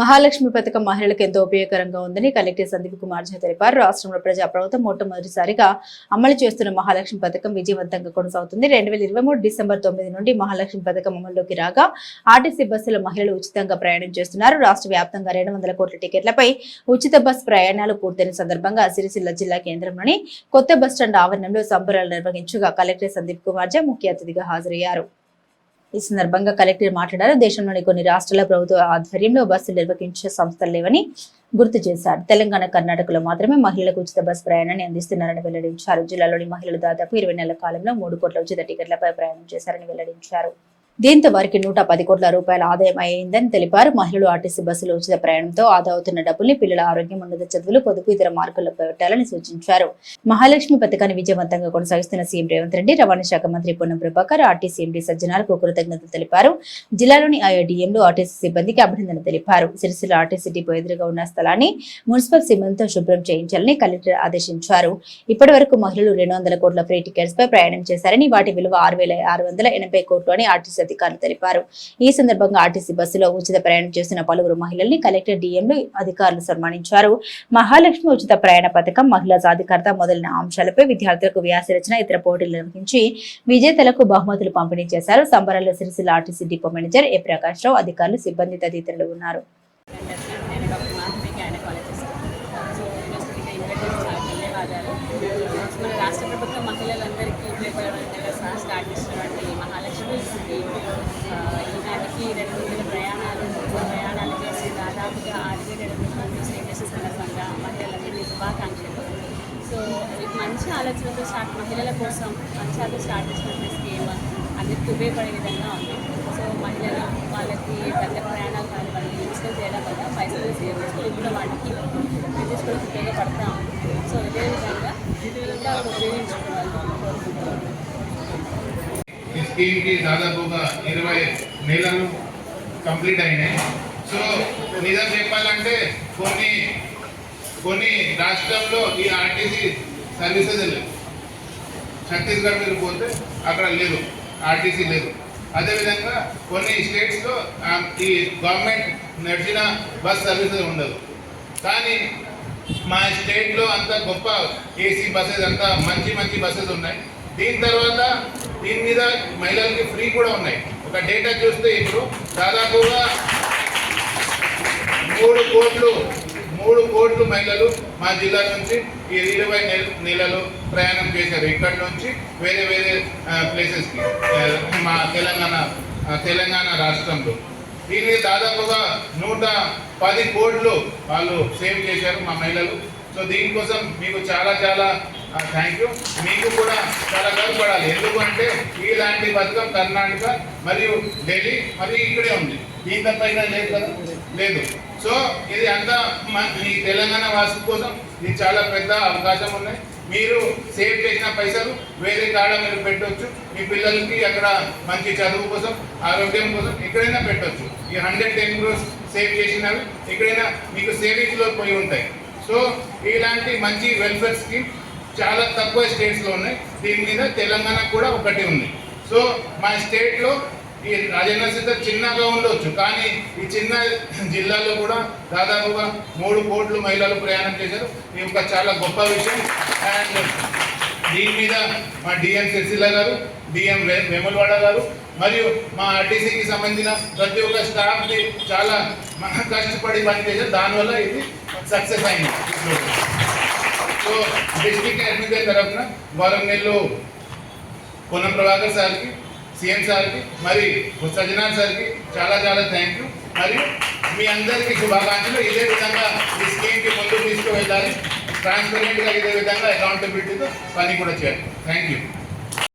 మహాలక్ష్మి పథకం మహిళలకు ఎంతో ఉపయోగకరంగా ఉందని కలెక్టర్ సందీప్ కుమార్ జా తెలిపారు. రాష్ట్రంలో ప్రజా ప్రభుత్వం మొట్టమొదటిసారిగా అమలు చేస్తున్న మహాలక్ష్మి పథకం విజయవంతంగా కొనసాగుతుంది. రెండు వేల ఇరవై మూడు డిసెంబర్ తొమ్మిది నుండి మహాలక్ష్మి పథకం అమల్లోకి రాగా ఆర్టీసీ బస్సులో మహిళలు ఉచితంగా ప్రయాణం చేస్తున్నారు. రాష్ట్ర వ్యాప్తంగా రెండు వందల కోట్ల టికెట్లపై ఉచిత బస్ ప్రయాణాలు పూర్తయిన సందర్భంగా సిరిసిల్ల జిల్లా కేంద్రంలోని కొత్త బస్టాండ్ ఆవరణంలో సంబరాలు నిర్వహించగా కలెక్టర్ సందీప్ కుమార్ జా ముఖ్య అతిథిగా హాజరయ్యారు. ఈ సందర్భంగా కలెక్టర్ మాట్లాడారు. దేశంలోని కొన్ని రాష్ట్రాల ప్రభుత్వ ఆధ్వర్యంలో బస్సులు నిర్వహించే సంస్థలు లేవని గుర్తు చేశారు. తెలంగాణ కర్ణాటకలో మాత్రమే మహిళలకు ఉచిత బస్ ప్రయాణాన్ని అందిస్తున్నారని వెల్లడించారు. జిల్లాలోని మహిళలు దాదాపు ఇరవై నెలల కాలంలో మూడు కోట్ల ఉచిత టికెట్లపై ప్రయాణం చేశారని వెల్లడించారు. దీంతో వారికి నూట పది కోట్ల రూపాయల ఆదాయం అయిందని తెలిపారు. మహిళలు ఆర్టీసీ బస్సులు ఉచిత ప్రయాణంతో ఆదా అవుతున్న డబ్బుల్ని పిల్లల ఆరోగ్యం ఉన్నత చదువులు పొదుపు ఇతర మార్గాల్లో పెట్టాలని సూచించారు. మహాలక్ష్మి పథకాన్ని విజయవంతంగా కొనసాగిస్తున్న సీఎం రేవంత్ రెడ్డి రవాణా శాఖ మంత్రి పొన్నం ప్రభాకర్ ఆర్టీసీ ఎండీ సజ్జనాలకు కృతజ్ఞతలు తెలిపారు. జిల్లాలోని ఆయా డిఎంలు ఆర్టీసీ సిబ్బందికి అభినందన తెలిపారు. సిరిసిల్ల ఆర్టీసీ డిపో ఎదురుగా ఉన్న స్థలాన్ని మున్సిపల్ సిబ్బందితో శుభ్రం చేయించాలని కలెక్టర్ ఆదేశించారు. ఇప్పటి వరకు మహిళలు రెండు వందల కోట్ల ఫ్రీ టికెట్స్ పై ప్రయాణం చేశారని వాటి విలువ ఆరు వేల ఆరు వందల ఎనభై కోట్లు అని అధికారులు తెలిపారు. ఈ సందర్భంగా ఆర్టీసీ బస్సులో ఉచిత ప్రయాణం చేసిన పలువురు మహిళల్ని కలెక్టర్ డిఎంలు అధికారులు సన్మానించారు. మహాలక్ష్మి ఉచిత ప్రయాణ పథకం మహిళా సాధికారత మొదలైన అంశాలపై విద్యార్థులకు వ్యాసరచన ఇతర పోటీలు నిర్వహించి విజేతలకు బహుమతులు పంపిణీ చేశారు. సంబరాల్లో Sircilla RTC depot manager A Prakash Rao అధికారులు సిబ్బంది తదితరులు ఉన్నారు. మన రాష్ట్ర ప్రభుత్వం మహిళలందరికీ ఉపయోగపడేలా సహా స్టార్ట్ చేసినటువంటి మహాలక్ష్మి స్కీమ్ ఆ, ఈనాటికి రెండు వందల ప్రయాణాలు ప్రయాణాలు చేసి దాదాపుగా ఆరు వేల ఏడు వందల మంది సేవ్ చేసే సందర్భంగా మహిళలందరికీ శుభాకాంక్షలు సో ఇది మంచి ఆలోచనతో స్టార్ట్ మహిళల కోసం మంచి ఆలోచన స్టార్ట్ చేసినటువంటి స్కీమ్ అందరికీ ఉపయోగపడే విధంగా ఉంది. సో మహిళలు వాళ్ళకి పెద్ద ప్రయాణాలు కానీ వాళ్ళకి యూస్ఫుల్ చేయడం వల్ల పైసలు సేవ్ చేసుకుని కూడా వాళ్ళకి బిజినెస్ కూడా ఉపయోగపడతా ఉంది. సో ఇదే విధంగా ఇంకా ఉపయోగించుకోవాలని కోరుకుంటున్నాను ఈ స్కీమ్కి దాదాపుగా ఇరవై నెలలు కంప్లీట్ అయినాయి. సో నిజం చెప్పాలంటే కొన్ని కొన్ని రాష్ట్రంలో ఈ ఆర్టీసీ సర్వీసెస్ లేవు ఛత్తీస్గఢ్ మీరు పోతే అక్కడ లేదు ఆర్టీసీ లేదు. అదేవిధంగా కొన్ని స్టేట్స్లో ఈ గవర్నమెంట్ నడిచిన బస్ సర్వీసెస్ ఉండదు. కానీ మా స్టేట్లో అంత గొప్ప ఏసీ బస్సెస్ అంతా మంచి మంచి బస్సెస్ ఉన్నాయి. దీని తర్వాత దీని మీద మహిళలకి ఫ్రీ కూడా ఉన్నాయి. ఒక డేటా చూస్తే ఇప్పుడు దాదాపుగా మూడు కోట్లు మూడు కోట్లు మహిళలు మా జిల్లా నుంచి ఈ ఇరవై నెల నెలలు ప్రయాణం చేశారు. ఇక్కడ నుంచి వేరే వేరే ప్లేసెస్కి మా తెలంగాణ తెలంగాణ రాష్ట్రంలో. దీన్ని దాదాపుగా నూట పది కోట్లు వాళ్ళు సేవ్ చేశారు మా మహిళలు. సో దీనికోసం మీకు చాలా చాలా థ్యాంక్ యూ మీకు కూడా చాలా గర్వపడాలి. ఎందుకంటే ఇలాంటి పథకం కర్ణాటక మరియు ఢిల్లీ మరియు ఇక్కడే ఉంది. దీని తప్పైనా లేదు కదా? లేదు. సో ఇది అంతా మన తెలంగాణ వాసుల కోసం ఇది చాలా పెద్ద అవకాశం ఉన్నాయి మీరు సేవ్ చేసిన పైసలు వేరే కాడ మీరు పెట్టొచ్చు. మీ పిల్లలకి అక్కడ మంచి చదువు కోసం ఆరోగ్యం కోసం ఎక్కడైనా పెట్టొచ్చు. ఈ హండ్రెడ్ టెన్ క్రోర్స్ సేవ్ చేసినవి ఎక్కడైనా మీకు సేవింగ్స్లో పోయి ఉంటాయి. సో ఇలాంటి మంచి వెల్ఫేర్ స్కీమ్ చాలా తక్కువ స్టేట్స్లో ఉన్నాయి. దీని మీద తెలంగాణ కూడా ఒకటి ఉంది. సో మా స్టేట్లో ఈ రాజేంద్ర సిద్ధ చిన్నగా ఉండొచ్చు కానీ ఈ చిన్న జిల్లాలో కూడా దాదాపుగా మూడు కోట్లు మహిళలు ప్రయాణం చేశారు. ఇది ఒక చాలా గొప్ప విషయం. అండ్ దీని మీద మా డిఎం శశిల గారు డిఎం వెములవాడ గారు మరియు మా ఆర్టీసీకి సంబంధించిన ప్రతి ఒక్క స్టాఫ్ని చాలా కష్టపడి పనిచేశారు. దానివల్ల ఇది సక్సెస్ అయింది. సో డిస్ట్రిక్ట్ అడ్మినిస్ట్రేటర్ తరఫున వరంగల్లో పొన్నం ప్రభాకర్ సార్కి సీఎం సార్కి మరి సజ్జనా సార్కి చాలా చాలా థ్యాంక్ యూ మరియు మీ అందరికీ శుభాకాంక్షలు. ఇదే విధంగా ఈ స్కీమ్కి ముందుకు తీసుకువెళ్ళాలి. ట్రాన్స్పరెంట్గా ఇదే విధంగా అకౌంటబిలిటీతో పని కూడా చేయాలి. Thank you